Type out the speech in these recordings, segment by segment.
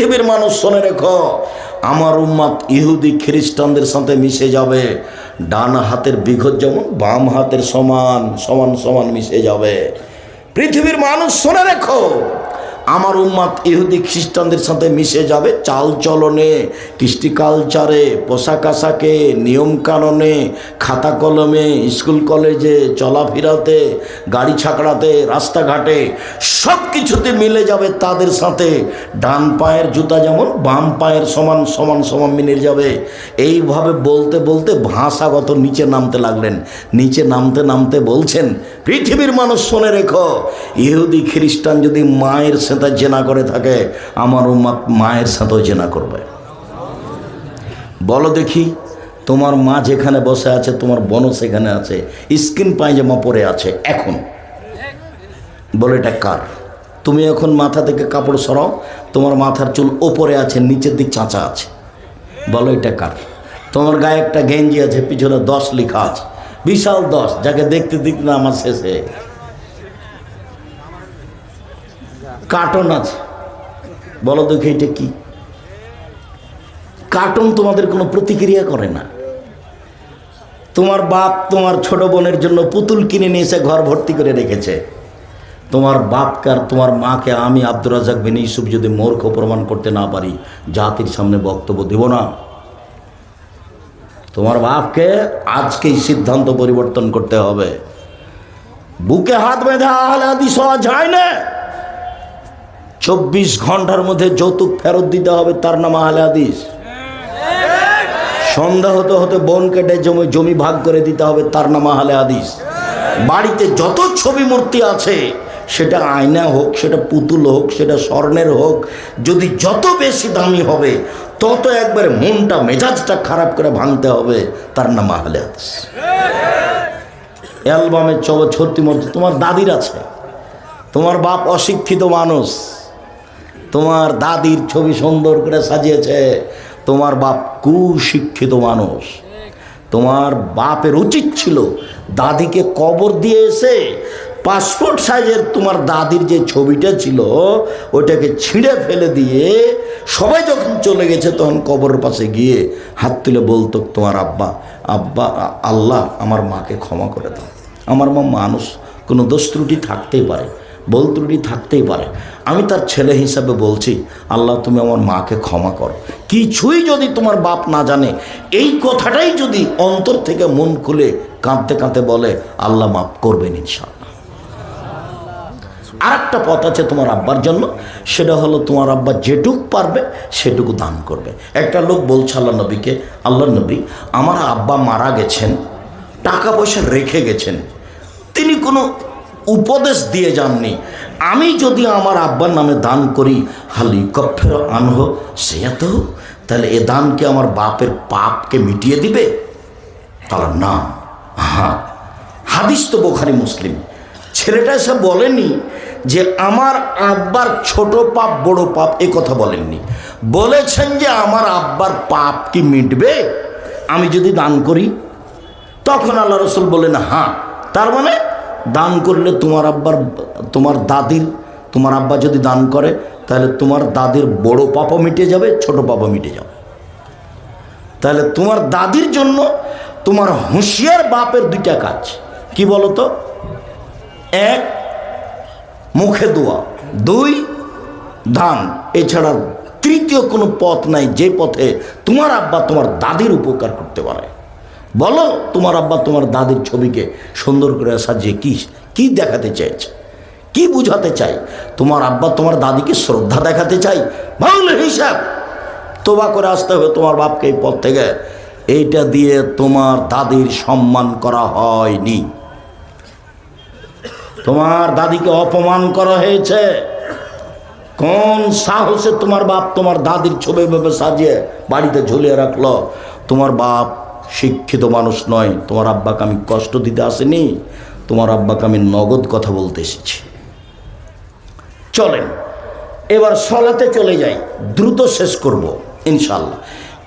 পৃথিবীর মানুষ শোনে রেখো, আমার উম্মাত ইহুদি খ্রিস্টানদের সাথে মিশে যাবে। ডান হাতের বিঘত যেমন, বাম হাতের সমান সমান সমান মিশে যাবে। পৃথিবীর মানুষ শোনে রেখো। আমার উম্মাদ ইহুদি খ্রিস্টানদের সাথে মিশে যাবে চাল চলনে, কৃষ্টি কালচারে পোশাক আশাকে নিয়মকানুনে খাতা কলমে, স্কুল কলেজে, চলাফেরাতে, গাড়ি ছাকড়াতে, রাস্তাঘাটে সব কিছুতে মিলে যাবে তাদের সাথে। ডান পায়ের জুতা যেমন, বাম পায়ের সমান সমান সমান মিলে যাবে। এইভাবে বলতে বলতে ভাষাগত নিচে নামতে লাগলেন। নিচে নামতে নামতে বলছেন, পৃথিবীর মানুষ শোনে রেখো, ইহুদি খ্রিস্টান যদি মায়ের সাথে জেনা করে থাকে, আমার উম্মাদ মায়ের সাথেও জেনা করবে। বলো দেখি, তোমার মা যেখানে বসে আছে, তোমার বোনও সেখানে আছে, স্কিন পায়জামা পরে আছে, এখন। বলে এটা কার? তুমি এখন মাথা থেকে কাপড় সরাও, তোমার মাথার চুল ওপরে আছে, নিচের দিক চাঁচা আছে। বলো এটা কার? তোমার গায়ে একটা গেঞ্জি আছে, পিছনে দশ লেখা আছে। বিশাল দশ, যাকে দেখতে দেখতে না, আমার শেষে কার্টন আছে। বলো দেখি এটা কি? কার্টুন তোমাদের কোনো প্রতিক্রিয়া করে না। তোমার বাপ তোমার ছোট বোনের জন্য পুতুল কিনে নিয়ে এসে ঘর ভর্তি করে রেখেছে। তোমার বাপকে আর তোমার মাকে আমি আব্দুর রাজাক বিন ইউসুফ যদি মূর্খ প্রমাণ করতে না পারি, জাতির সামনে বক্তব্য দেব না। তোমার বাপকে আজকেই সিদ্ধান্ত পরিবর্তন করতে হবে। বুকে হাত বেঁধে আহলে হাদিস হওয়া যায় না। চব্বিশ ঘণ্টার মধ্যে যৌতুক ফেরত দিতে হবে, তার নাম আহলে হাদিস। সন্ধ্যা হতে হতে বন কেটে জমি জমি ভাগ করে দিতে হবে, তার নাম আহলে হাদিস। বাড়িতে যত ছবি মূর্তি আছে, সেটা আয়না হোক, সেটা পুতুল হোক, সেটা স্বর্ণের হোক, যদি যত বেশি দামি হবে, তত একবারে মনটা, মেজাজটা খারাপ করে ভাঙতে হবে, তার নাম আহলে হাদিস। অ্যালবামের চব ছত্রি মধ্যে তোমার দাদির আছে, তোমার বাপ অশিক্ষিত মানুষ। তোমার দাদির ছবি সুন্দর করে সাজিয়েছে। তোমার বাপ কুশিক্ষিত মানুষ। তোমার বাপের উচিত ছিল দাদিকে কবর দিয়ে এসে পাসপোর্ট সাইজের তোমার দাদির যে ছবিটা ছিল, ওটাকে ছিঁড়ে ফেলে দিয়ে সবাই যখন চলে গেছে তখন কবরের পাশে গিয়ে হাত তুলে বলতো, তোমার আব্বা আব্বা আল্লাহ আমার মাকে ক্ষমা করে দাও। আমার মা মানুষ, কোনো দোষ ত্রুটি থাকতেই পারে। বল ত্রুটি থাকতেই পারে। আমি তার ছেলে হিসাবে বলছি, আল্লাহ, তুমি আমার মাকে ক্ষমা করো। কিছুই যদি তোমার বাপ না জানে, এই কথাটাই যদি অন্তর থেকে মন খুলে কাঁদতে কাঁদতে বলে, আল্লাহ মাফ করবেন ইনশাল্লাহ আর একটা পথ আছে তোমার আব্বার জন্য, সেটা হলো তোমার আব্বা যেটুক পারবে, সেটুকু দান করবে। একটা লোক বলছে আল্লাহ নবীকে, আল্লাহ নবী, আমার আব্বা মারা গেছেন, টাকা পয়সা রেখে গেছেন। তিনি কোনো উপদেশ দিয়ে যাননি। আমি যদি আমার আব্বার নামে দান করি, হালি কফের আনহ, সে এত? তাহলে এ দান কি আমার বাপের পাপকে মিটিয়ে দিবে? তারা না। হ্যাঁ হাদিস তো বোখারি মুসলিম। ছেলেটা এসে বলেনি যে আমার আব্বার ছোট পাপ, বড় পাপ এ কথা বলেননি। বলেছেন যে আমার আব্বার পাপ কি মিটবে? আমি যদি দান করি, তখন আল্লাহ রসুল বললেন হ্যাঁ। তার মানে দান করলে তোমার আব্বার, তোমার দাদির, তোমার আব্বা যদি দান করে, তাহলে তোমার দাদির বড় পাপও মিটে যাবে, ছোট পাপও মিটে যাবে। তাহলে তোমার দাদির জন্য তোমার হুঁশিয়ার বাপের দুইটা কাজ। কি বলো তো এক, মুখে দোয়া। দুই, দান। এছাড়া তৃতীয় কোনো পথ নাই যে পথে তোমার আব্বা তোমার দাদির উপকার করতে পারে। বলো, তোমার আব্বা তোমার দাদির ছবিকে সুন্দর করে সাজিয়ে কি কি দেখাতে চাইছে? কি বুঝাতে চাই? তোমার আব্বা তোমার দাদিকে শ্রদ্ধা দেখাতে চাই? ভালো হিসাব। তোবা করে আসতে হবে তোমার বাপকে এই পথ থেকে। এইটা দিয়ে তোমার দাদির সম্মান করা হয়নি। তোমার দাদিকে অপমান করা হয়েছে। কোন সাহসে তোমার বাপ তোমার দাদির ছবি ভেবে সাজিয়ে বাড়িতে ঝুলিয়ে রাখল? তোমার বাপ শিক্ষিত মানুষ নয়। তোমার আব্বাকে আমি কষ্ট দিতে আসেনি, তোমার আব্বাকে আমি নগদ কথা বলতে এসেছি। চলেন, এবার সলাতে চলে যাই, দ্রুত শেষ করব ইনশাল্লাহ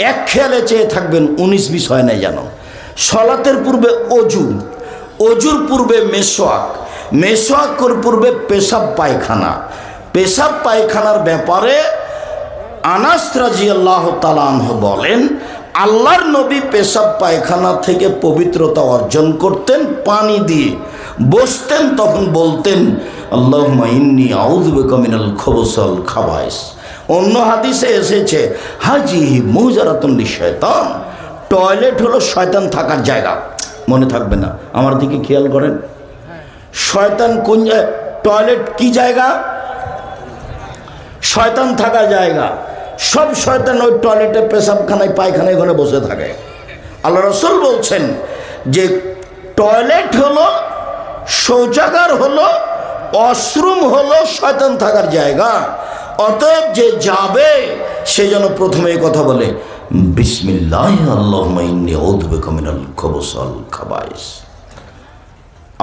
এক খেয়ালে চেয়ে থাকবেন উনিশ বিশ হয় নাই যেন। সলাতের পূর্বে অজু, অজুর পূর্বে মেসোয়াক, মেসোয়াকর পূর্বে পেশাব পায়খানা। পেশাব পায়খানার ব্যাপারে আনাস রাজি আল্লাহ তালাহ বলেন আল্লাহর নবী পেশাব পায়খানা থেকে পবিত্রতা অর্জন করতেন, পানি দিয়ে বসতেন, তখন বলতেন আল্লাহ ইন্নি আউদ্বেকমিনাল খবসল খাবাইস। অন্য হাদিসে এসেছে, হাজি মুজারাতুল্লি শয়তান টয়লেট হলো শয়তান থাকার জায়গা। মনে থাকবে না। আমার দিকে খেয়াল করেন। শয়তান কোন টয়লেট কি জায়গা? শয়তান থাকা জায়গা। সব শয়তান ওই টয়লেটে পেশাবখানায়, পায়খানায় ঘরে বসে থাকে। আল্লাহ রসুল বলছেন যে টয়লেট হলো, শৌচাগার হলো অশ্রুম হলো শয়তান থাকার জায়গা। অতএব যে যাবে, সে যেন প্রথমে কথা বলে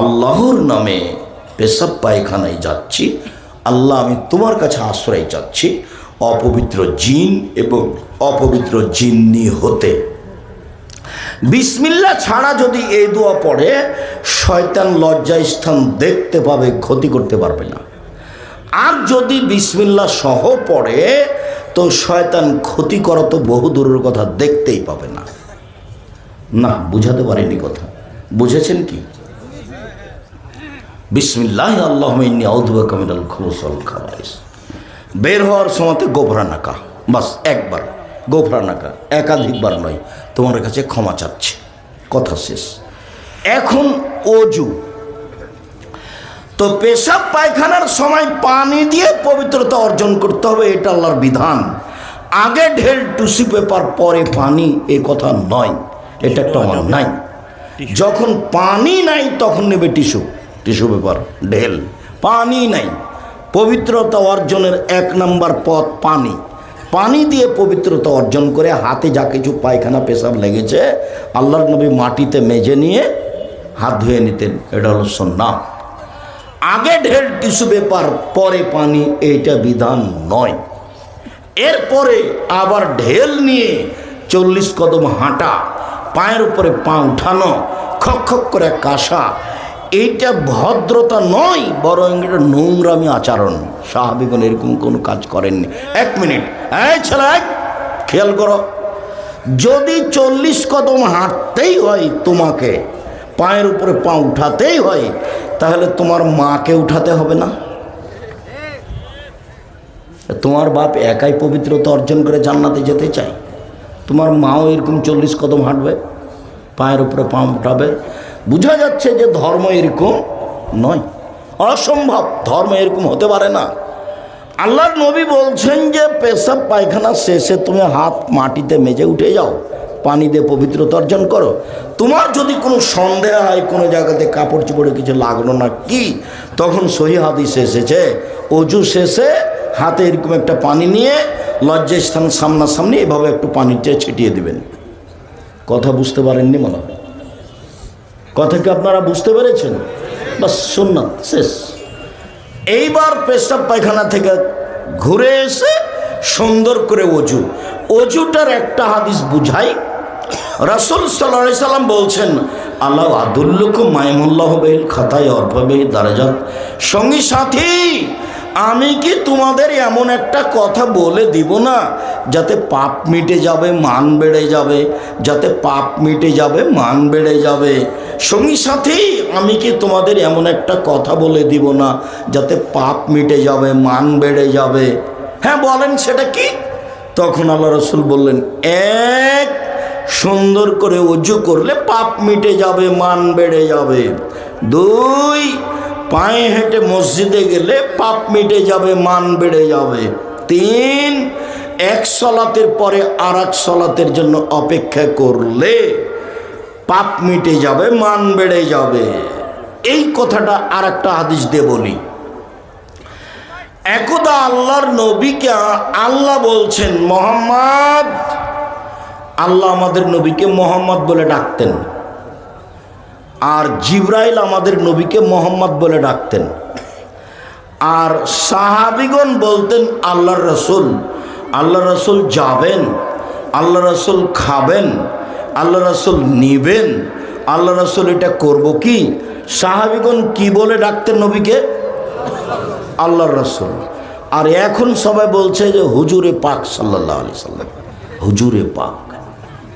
আল্লাহ আল্লাহর নামে পেশাব পায়খানায় যাচ্ছি, আল্লাহ আমি তোমার কাছে আশ্রয় চাচ্ছি। অপবিত্র জিন এবং অপবিত্র জিন্নি হতে। বিসমিল্লা ছাড়া যদি এই দোয়া পড়ে, শয়তান লজ্জা স্থান দেখতে পাবে, ক্ষতি করতে পারবে না। আর যদি বিসমিল্লা সহ পড়ে, তো শয়তান ক্ষতি করা তো বহু দূরের কথা, দেখতেই পাবে না। না, বুঝাতে পারিনি কথা। বুঝেছেন কি? বিসমিল্লাহ আল্লাহ আউদুবা কামিনাল খবসল খাবাইস। বের হওয়ার সময়তে গোভরা নাকা। বাস, একবার। গোভরা নাকা। একাধিকবার নয়। তোমার কাছে ক্ষমা চাচ্ছে। কথা শেষ। এখন অজু। তো পেশাব পায়খানার সময় পানি দিয়ে পবিত্রতা অর্জন করতে হবে, এটা আল্লাহর বিধান। আগে ঢেল টুসি পেপার, পরে পানি, এ কথা নয়। এটা একটা নাই যখন পানি নাই, তখন নেবে টিস্যু। টিস্যু পেপার, ঢেল। পানি নাই। পবিত্রতা অর্জনের এক নম্বর পথ পানি। পানি দিয়ে পবিত্রতা অর্জন করে হাতে যা কিছু পায়খানা, পেশাব লেগেছে, আল্লাহর নবী মাটিতে মেজে নিয়ে হাত ধুয়ে নিতেন। এটা হলো সন্না আগে ঢের টিস্যু পেপার পরে পানি, এইটা বিধান নয়। এরপরে আবার ঢেল নিয়ে চল্লিশ কদম হাঁটা, পায়ের উপরে পা উঠানো, খক খক করে কাশা এইটা ভদ্রতা নয়, বরং এটা নোংরামি আচরণ। সাহাবিগণ এরকম কোনো কাজ করেননি। এক মিনিট। এই ছেলে, খেয়াল করো। যদি চল্লিশ কদম হাঁটতেই হয় তোমাকে, পায়ের উপরে পা উঠাতেই হয়, তাহলে তোমার মাকে উঠাতে হবে না? তোমার বাপ একাই পবিত্রতা অর্জন করে জান্নাতে যেতে চায়। তোমার মাও এরকম চল্লিশ কদম হাঁটবে, পায়ের উপরে পা উঠাবে বোঝা যাচ্ছে যে ধর্ম এরকম নয়। অসম্ভব, ধর্ম এরকম হতে পারে না। আল্লাহর নবী বলছেন যে, পেশাব পায়খানা শেষে তুমি হাত মাটিতে মেজে উঠে যাও পানি দিয়ে পবিত্রতা অর্জন করো। তোমার যদি কোনো সন্দেহ হয়, কোনো জায়গাতে কাপড় চোপড়ে কিছু লাগল না কি, তখন সহি হাদিস এসেছে, অজু শেষে হাতে এরকম একটা পানি নিয়ে লজ্জা স্থান সামনাসামনি এভাবে একটু পানিটা ছিটিয়ে দিবেন। কথা বুঝতে পারেননি মনে হয়। কথা কি আপনারা বুঝতে পেরেছেন? বা শুন না শেষ। এইবার পেশাব পায়খানা থেকে ঘুরে এসে সুন্দর করে অজু। অজুটার একটা হাদিস বুঝাই। রাসুল সাল্লা সাল্লাম বলছেন, আল্লাহ আদুল্লুক মাইমুল্লাহ বেল খাতায় অর্ভাবে দারাজাত। সঙ্গী সাথী আমি কি তোমাদের এমন একটা কথা বলে দিব না? যাতে পাপ মিটে যাবে, মান বেড়ে যাবে। যাতে পাপ মিটে যাবে, মান বেড়ে যাবে। সঙ্গী সাথী, আমি কি তোমাদের এমন একটা কথা বলে দিব না? যাতে পাপ মিটে যাবে, মান বেড়ে যাবে। হ্যাঁ বলেন সেটা কি? তখন আল্লাহ রসুল বললেন, এক, সুন্দর করে উজু করলে পাপ মিটে যাবে, মান বেড়ে যাবে। দুই পায়ে হেঁটে মসজিদে গেলে পাপ মিটে যাবে, মান বেড়ে যাবে। তিন, এক সলাতের পরে আর এক সলাতের জন্য অপেক্ষা করলে পাপ মিটে যাবে, মান বেড়ে যাবে। এই কথাটা আর একটা হাদিস দিয়ে বলি। একদা আল্লাহর নবীকে আল্লাহ বলছেন, মোহাম্মদ, আল্লাহ আমাদের নবীকে মোহাম্মদ বলে ডাকতেন। আর জিব্রাইল আমাদের নবীকে মোহাম্মদ বলে ডাকতেন। আর সাহাবিগণ বলতেন, আল্লাহর রসুল আল্লাহ রসুল যাবেন আল্লাহ রসুল খাবেন আল্লাহ রসুল নিবেন আল্লাহ রসুল এটা করব কি? সাহাবিগণ কি বলে ডাকতেন নবীকে? আল্লাহর রসুল। আর এখন সবাই বলছে যে, হুজুরে পাক সাল্লাহ আলি সাল্লাম, হুজুরে পাক।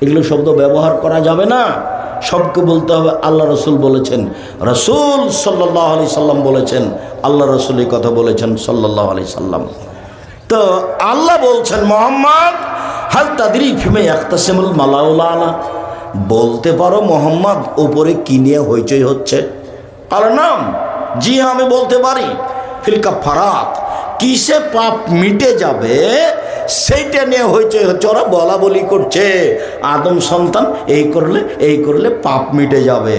এগুলো শব্দ ব্যবহার করা যাবে না। সবকে বলতে হবে, আল্লাহ রসুল বলেছেন। রসুল সাল্লাহ আলি সাল্লাম বলেছেন, আল্লাহ রসুল এই কথা বলেছেন সাল্লাহ আলি সাল্লাম। তো আল্লাহ বলছেন, মোহাম্মদ, হাল তাদেরই ফিমে একতাসেমুল মালাউলা আলা বলতে পারো, মোহাম্মদ ওপরে কি নিয়ে হইচই হচ্ছে? আর নাম? জি, আমি বলতে পারি। ফিলকা ফারাত কিসে পাপ মিটে যাবে সেইটা নিয়ে হয়েছে হচ্ছে। ওরা বলা বলি করছে, আদম সন্তান এই করলে এই করলে পাপ মিটে যাবে।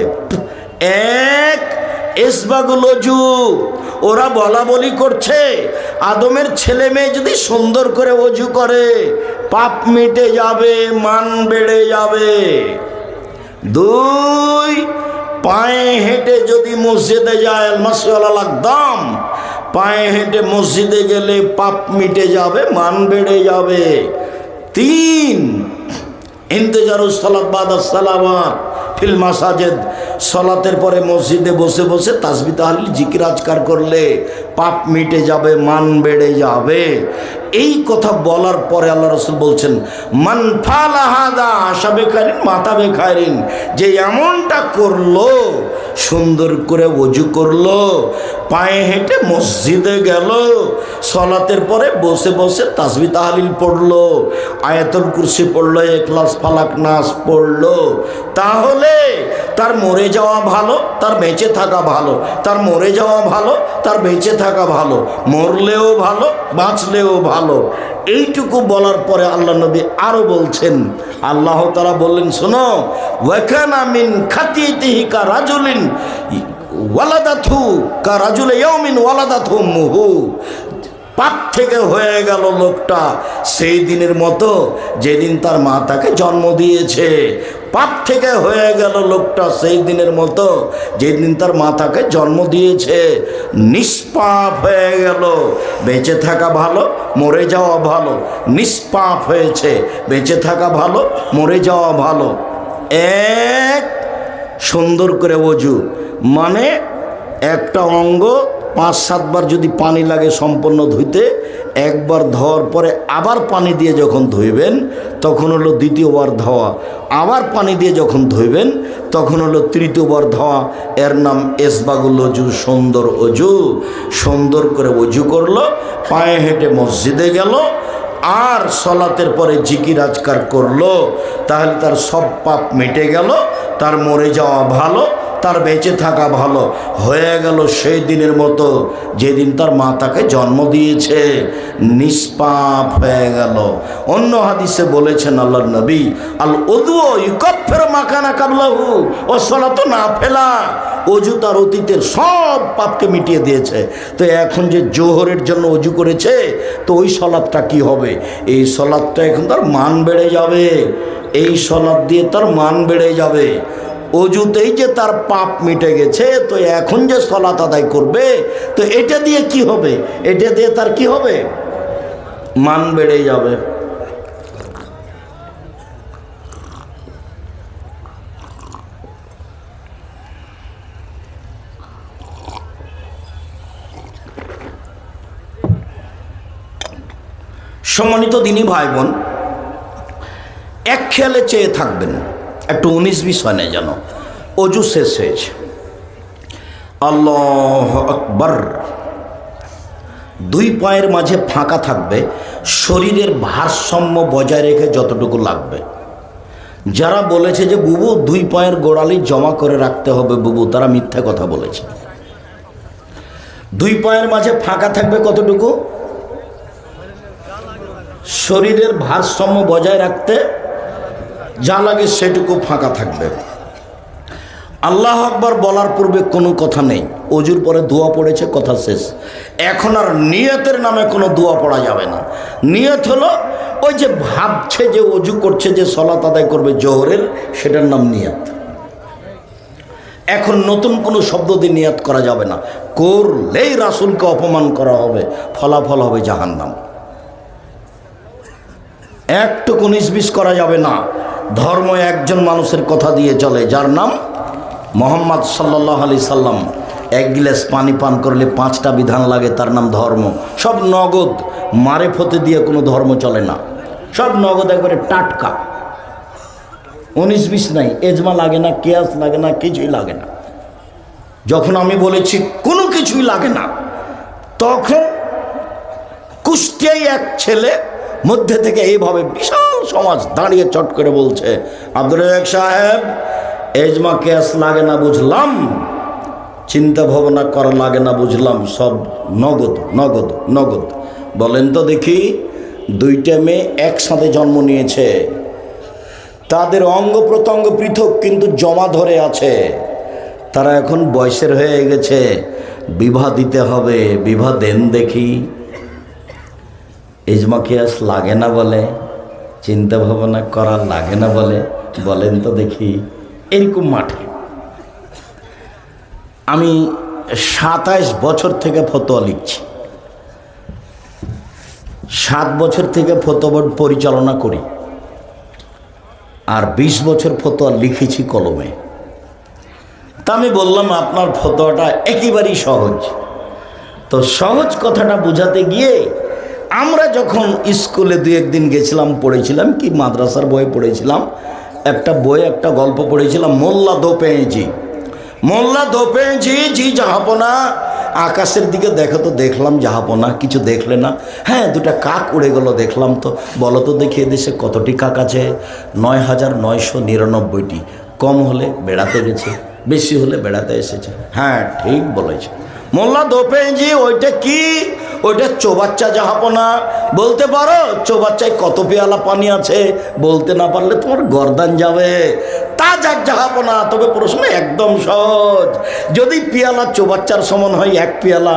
এক ওরা বলা বলি করছে, আদমের ছেলে মেয়ে যদি সুন্দর করে অজু করে, পাপ মিটে যাবে, মান বেড়ে যাবে। দুই, পায়ে হেঁটে যদি মসজিদে যায় মাসিওয়ালা লাগদাম পায়ে হেঁটে মসজিদে গেলে পাপ মিটে যাবে, মান বেড়ে যাবে। তিন, ইন্তেজারুস সালাত বাদ সালামাত ফিল মাসাজেদ। সলাতের পরে মসজিদে বসে বসে তাসবি তাহলিল, জিকির আজকার করলে পাপ মিটে যাবে, মান বেড়ে যাবে। এই কথা বলার পরে আল্লাহ রসুল বলছেন, মান ফালাহাদা আশা বেকারিন মাথা বেকারিন যে এমনটা করল, সুন্দর করে অজু করল, পায়ে হেঁটে মসজিদে গেল সলাতের পরে বসে বসে তাসবি তাহলিল পড়ল, আয়াতুল কুরসি পড়ল, এখলাস, ফালাক, নাস পড়ল। তাহলে তার মরে যাওয়া ভালো, তার বেঁচে থাকা ভালো, তার মরে যাওয়া ভালো, তার বেঁচে থাকা ভালো, মরলেও ভালো, বাঁচলেও ভালো। এইটুকু বলার পরে আল্লাহ নবী আরও বলছেন, আল্লাহ তারা বললেন, শোনো, ওয়াকানা মিন খাতিতিহি কা রাজুলিন ওয়ালাদাথু কা রাজুলে ওয়ালাদাথু মুহু। পাপ থেকে হয়ে গেল লোকটা। সেই দিনের মতো যেদিন তার মা তাকে জন্ম দিয়েছে, পাপ থেকে হয়ে গেল লোকটা সেই দিনের মতো যেদিন তার মা তাকে জন্ম দিয়েছে। নিষ্পাপ হয়ে গেল। বেঁচে থাকা ভালো, মরে যাওয়া ভালো। নিষ্পাপ হয়েছে, বেঁচে থাকা ভালো, মরে যাওয়া ভালো। এক সুন্দর করে অজু মানে একটা অঙ্গ পাঁচ, সাতবার যদি পানি লাগে সম্পূর্ণ ধুইতে, একবার ধোয়ার পরে আবার পানি দিয়ে যখন ধুইবেন, তখন হলো দ্বিতীয়বার ধোয়া। আবার পানি দিয়ে যখন ধুইবেন, তখন হলো তৃতীয়বার ধোয়া। এর নাম এসবাগুল অজু, সুন্দর অজু। সুন্দর করে অজু করল, পায়ে হেঁটে মসজিদে গেল, আর সলাতের পরে জিকির আজকার করল। তাহলে তার সব পাপ মেটে গেল, তার মরে যাওয়া ভালো তার বেঁচে থাকা ভালো। হয়ে গেল সেই দিনের মতো যেদিন তার মা তাকে জন্ম দিয়েছে। নিষ্পাপ হয়ে গেল। অন্য হাদিসে বলেছেন আল্লাহ নবী আল ওদুও ইকফের মাখানা কাবলাহু ও সলাতো না ফেলা অজু তার অতীতের সব পাপকে মিটিয়ে দিয়েছে। তো এখন যে জোহরের জন্য অজু করেছে, তো ওই সলাদটা কি হবে? এই সলাদটা এখন তার মান বেড়ে যাবে। এই সলাদ দিয়ে তার মান বেড়ে যাবে। অজুতেই যে তার পাপ মিটে গেছে, তো এখন যে সলাত আদায় করবে, তো এটা দিয়ে কি হবে? এটা দিয়ে তার কি হবে? মান বেড়ে যাবে। সম্মানিত দিনী ভাই বোন, এক খেয়ালে চেয়ে থাকবেন। একটু উনিশ বিশ হয় না যেন অজু শেষ হয়েছে। আল্লাহ আকবর। দুই পায়ের মাঝে ফাঁকা থাকবে, শরীরের ভারসাম্য বজায় রেখে যতটুকু লাগবে। যারা বলেছে যে, বুবু, দুই পায়ের গোড়ালি জমা করে রাখতে হবে, বুবু, তারা মিথ্যা কথা বলেছে। দুই পায়ের মাঝে ফাঁকা থাকবে কতটুকু? শরীরের ভারসাম্য বজায় রাখতে যা লাগে সেটুকু ফাঁকা থাকবে। আল্লাহ আকবর বলার পূর্বে কোনো কথা নেই। অজুর পরে দোয়া পড়েছে, কথা শেষ। এখন আর নিয়তের নামে কোনো দোয়া পড়া যাবে না। নিয়ত হলো ওই যে ভাবছে যে অজু করছে, যে সলাত আদায় করবে জোহরের, সেটার নাম নিয়ত। এখন নতুন কোনো শব্দ দিয়ে নিয়াত করা যাবে না। করলেই রাসুলকে অপমান করা হবে, ফলাফল হবে জাহান্নাম। একটুকু নিসবিস করা যাবে না। ধর্ম একজন মানুষের কথা দিয়ে চলে, যার নাম মোহাম্মদ সাল্লাহ আলি সাল্লাম। এক গিলাস পানি পান করলে পাঁচটা বিধান লাগে, তার নাম ধর্ম। সব নগদ মারে ফতে দিয়ে কোনো ধর্ম চলে না। সব নগদ একবারে টাটকা। উনিশ বিশ নাই, এজমা লাগে না, কেয়াস লাগে না, কিছুই লাগে না। যখন আমি বলেছি, কোনো কিছুই লাগে না, তখন কুষ্টিয়াই এক ছেলে মধ্যে থেকে এইভাবে বিশাল সমাজ দাঁড়িয়ে চট করে বলছে, আব্দুল রাজাক সাহেব, এজমা কেয়াস লাগে না বুঝলাম, চিন্তা ভাবনা করা লাগে না বুঝলাম, সব নগদ নগদ নগদ। বলেন তো দেখি, দুইটা মেয়ে একসাথে জন্ম নিয়েছে। তাদের অঙ্গ প্রত্যঙ্গ পৃথক কিন্তু জমা ধরে আছে। তারা এখন বয়সের হয়ে গেছে, বিবাহ দিতে হবে, বিবাহ দেন দেখি। ইজমা লাগে না বলে চিন্তা ভাবনা করা লাগে না বলে, বলেন তো দেখি, এরকম মাঠে। আমি সাতাইশ বছর থেকে ফতোয়া লিখছি। সাত বছর থেকে ফতোবোর্ড পরিচালনা করি। আর ২০ বছর ফতোয়া লিখেছি কলমে। তা আমি বললাম, আপনার ফতোয়াটা একেবারেই সহজ। তো সহজ কথাটা বোঝাতে গিয়ে আমরা যখন স্কুলে দু একদিন গেছিলাম, পড়েছিলাম কি, মাদ্রাসার বই পড়েছিলাম, একটা বই, একটা গল্প পড়েছিলাম, মোল্লা দোপেঁজি। মোল্লা দোপেঁজি, জি, জাহাপনা। আকাশের দিকে দেখো তো, দেখলাম জাহাপনা, কিছু দেখলে না। হ্যাঁ দুটা কাক উড়ে গেল, দেখলাম তো। বলো তো দেখি এদেশে কতটি কাক আছে? নয় হাজার নয়শো নিরানব্বইটি। কম হলে বেড়াতে গেছে, বেশি হলে বেড়াতে এসেছে। হ্যাঁ ঠিক বলেছে। মোল্লা দোপেঁজি, ওইটা কি? ওইটা চোবাচ্চা জাহাপনা। বলতে পারো, চোবাচ্চায় কত পেয়ালা পানি আছে? বলতে না পারলে তোমার গর্দান যাবে। তা যাক জাহাপনা, তবে প্রশ্ন একদম সহজ। যদি পেয়ালা চোবাচ্চার সমান হয় এক পেয়ালা,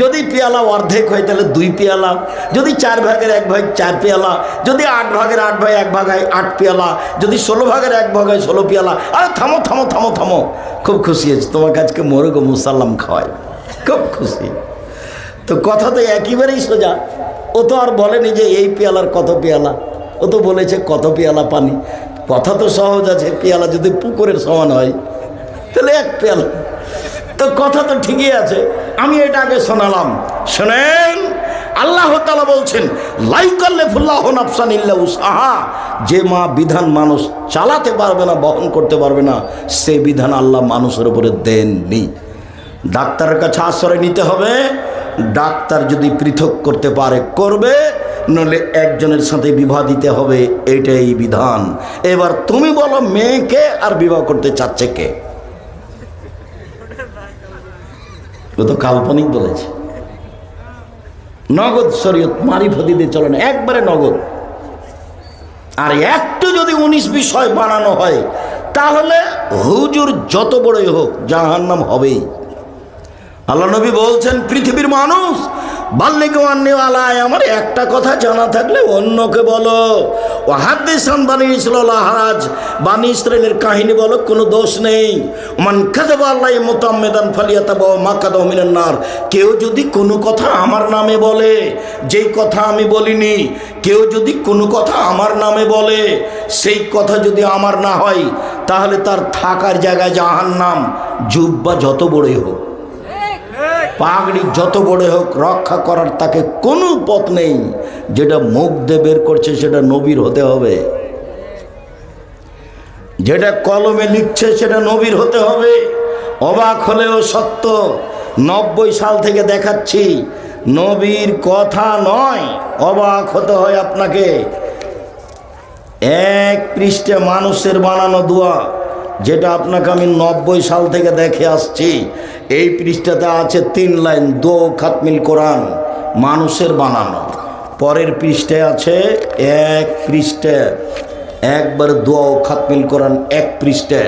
যদি পেয়ালা অর্ধেক হয় তাহলে দুই পেয়ালা, যদি চার ভাগের এক ভাগ চার পেয়ালা, যদি আট ভাগের আট ভাগ এক ভাগ হয় আট পেয়ালা, যদি ষোলো ভাগের এক ভাগ হয় ষোলো পেয়ালা, আরে থামো থামো থামো থামো। খুব খুশি হয়েছে তোমার কাছকে মোরগ মুসাল্লাম খাওয়ায় খুব খুশি। তো কথা তো একেবারেই সোজা। ও তো আর বলেনি যে এই পেয়ালার কত পেয়ালা। ও তো বলেছে কত পেয়ালা পানি। কথা তো সহজ আছে, পেয়ালা যদি পুকুরের সমান হয়, তাহলে এক পেয়ালা। তো কথা তো ঠিকই আছে, আমি এটা আগে শোনালাম। শোনেন, আল্লাহ তালা বলছেন লাইকাল্লে ফুল্লাহ নাফসান ইল্লা উসাহা যে মা বিধান মানুষ চালাতে পারবে না, বহন করতে পারবে না, সে বিধান আল্লাহ মানুষের উপরে দেননি। ডাক্তারের কাছে আশ্রয় নিতে হবে ডাক্তার যদি পৃথক করতে পারে, করবে নলে একজনের সাথে বিবাহ দিতে হবে এটাই বিধান। এবার তুমি বলো মেয়েকে আর বিবাহ করতে চাচ্ছে কে? ও তো কাল্পনিক বলেছে। নগদ শরীয়ত মারিফতি দিয়ে চলে না, একবারে নগদ। আর একটু যদি উনিশ বিষয় বানানো হয়, তাহলে হুজুর যত বড়ই হোক, জাহান্নাম হবেই। আল্লাহ নবী বলছেন, পৃথিবীর মানুষ বাল্যিকওয়ান্নিওয়ালায় আমার একটা কথা জানা থাকলে অন্যকে বলো। ও হাদিসান বানি ইসলাল হারাজ বানি ইসরায়েলের কাহিনী বলো, কোনো দোষ নেই। মান খাদেবা আল্লাহ মোতাম্মেদান ফালিয়াতাবা মাকাদ মিনান্নার কেউ যদি কোনো কথা আমার নামে বলে, যেই কথা আমি বলিনি। কেউ যদি কোনো কথা আমার নামে বলে, সেই কথা যদি আমার না হয়, তাহলে তার থাকার জায়গায় জাহান্নাম। জুব্বা যত বড়ই হোক। পাগড়ি যত বড় হোক রক্ষা করার তাকে কোনো পথ নেই। যেটা মুখ দিয়ে বের করছে সেটা নবীর হতে হবে। যেটা কলমে লিখছে সেটা নবীর হতে হবে। অবাক হলেও সত্য, নব্বই সাল থেকে দেখাচ্ছি, নবীর কথা নয়, অবাক হতে হয় আপনাকে। এক পৃষ্ঠে মানুষের বানানো দোয়া, যেটা আপনাকে আমি নব্বই সাল থেকে দেখে আসছি। এই পৃষ্ঠাতে আছে তিন লাইন, দো খাতমিল কোরআন, মানুষের বানানো। পরের পৃষ্ঠায় আছে এক পৃষ্ঠা, একবার দোয়া খাতমিল কোরআন এক পৃষ্ঠা।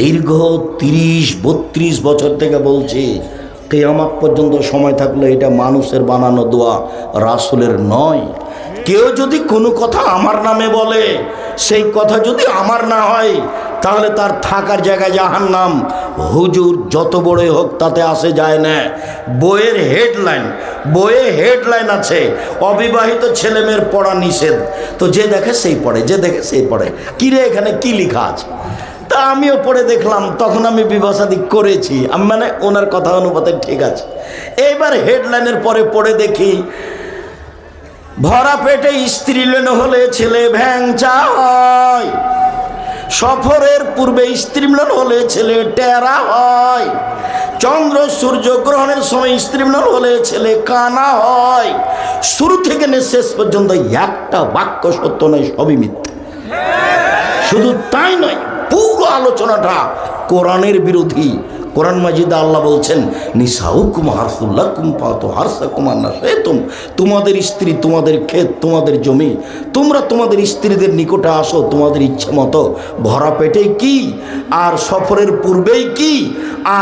দীর্ঘ তিরিশ, বত্রিশ বছর থেকে বলছি, কেয়ামাত পর্যন্ত সময় থাকলে এটা মানুষের বানানো দোয়া, রাসুলের নয়। কেউ যদি কোনো কথা আমার নামে বলে, সেই কথা যদি আমার না হয় তাহলে তার থাকার জায়গায় জাহান নাম হুজুর যত বড়ই হোক তাতে আসে যায় না। বইয়ের হেডলাইন, বইয়ে হেডলাইন আছে, অবিবাহিত ছেলেমেয়ের পড়া নিষেধ। তো যে দেখে সেই পড়ে, যে দেখে সেই পড়ে। কিরে এখানে কি লেখা আছে? তা আমিও পড়ে দেখলাম, তখন আমি বিবাসাদি করেছি। আমি মানে ওনার কথা অনুপাতে ঠিক আছে। এইবার হেডলাইনের পরে পড়ে দেখি, ভরা পেটে স্ত্রী লেন হলে ছেলে ভ্যাংচা হয় সফরের পূর্বে স্ত্রী মিলন হলে ছেলে টেরা হয়। চন্দ্র সূর্য গ্রহণের সময় স্ত্রী মিলন হলে ছেলে কানা হয়। শুরু থেকে নিয়ে শেষ পর্যন্ত একটা বাক্য সত্য নয় সবই মিথ্যা। শুধু তাই নয় পুরো আলোচনাটা কোরআনের বিরোধী। কোরআন মাজিদা আল্লাহ বলছেন, নিসাউকুম হারসুল্লাহ কুম্পা তো হারসা কুমার না সে তুম তোমাদের স্ত্রী, তোমাদের ক্ষেত, তোমাদের জমি, তোমরা তোমাদের স্ত্রীদের নিকটে আসো, তোমাদের ইচ্ছে মতো ভরা পেটে কি? আর সফরের পূর্বেই কি?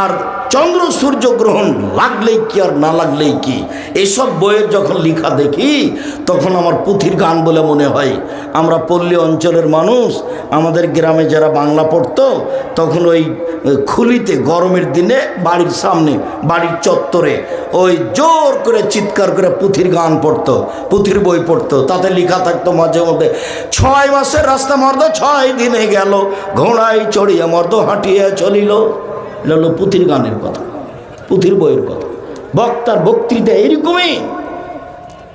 আর চন্দ্র সূর্য গ্রহণ লাগলেই কি আর না লাগলেই কি? এসব বইয়ের যখন লেখা দেখি, তখন আমার পুঁথির গান বলে মনে হয়। আমরা পল্লী অঞ্চলের মানুষ, আমাদের গ্রামে যারা বাংলা পড়তো, তখন ওই খুলিতে, গরমের দিনে বাড়ির সামনে, বাড়ির চত্বরে ওই জোর করে চিৎকার করে পুঁথির গান পড়তো, পুঁথির বই পড়তো। তাতে লেখা থাকতো মাঝে মধ্যে, ছয় মাসের রাস্তা মর্দ, ছয় দিনে গেল, ঘোড়ায় চড়িয়া মর্দ হাঁটিয়া চলিল। এটা হলো পুঁথির গানের কথা, পুঁথির বইয়ের কথা। বক্তার বক্তৃতা এরকমই।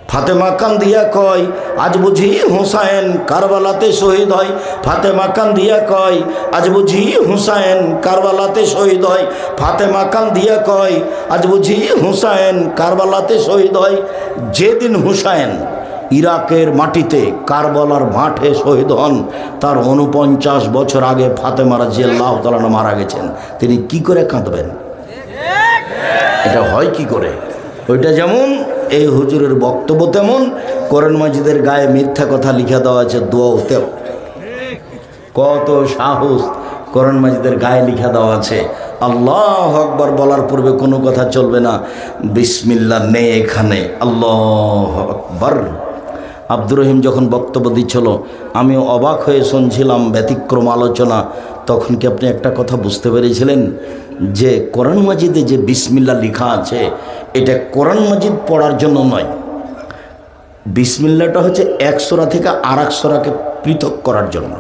ফাতেমা কান্দিয়া কয়, আজ বুঝি হুসাইন কারবালাতে শহীদ হয়। ফাতেমা কান্দিয়া কয়, আজ বুঝি হুসাইন কারবালাতে শহীদ হয়। ফাতেমা কান্দিয়া কয়, আজ বুঝি হুসাইন কারবালাতে শহীদ হয়। যেদিন হুসাইন ইরাকের মাটিতে কারবালার মাঠে শহীদ হন। তার উনপঞ্চাশ বছর আগে ফাতেমারা জিয়াল্লাহ তালানা মারা গেছেন। তিনি কি করে কাঁদবেন? এটা হয় কি করে? ওইটা যেমন, এই হুজুরের বক্তব্য তেমন করেন মাজিদের গায়ে মিথ্যা কথা লিখে দেওয়া আছে দোয়াও কত সাহস কোরআন মাজিদের গায়ে লিখা দেওয়া আছে। আল্লাহ আকবর বলার পূর্বে কোনো কথা চলবে না। বিসমিল্লা নেই এখানে। আল্লাহ আকবর। আব্দুর রহিম যখন বক্তব্য দিচ্ছিল আমি অবাক হয়ে শুনছিলাম ব্যতিক্রম আলোচনা। তখন কি আপনি একটা কথা বুঝতে পেরেছিলেন? যে কোরআন মাজিদে যে বিসমিল্লা লেখা আছে, এটা কোরআন মাজিদ পড়ার জন্য নয়। বিসমিল্লাটা হচ্ছে এক সোরা থেকে আর এক সোরাকে পৃথক করার জন্য।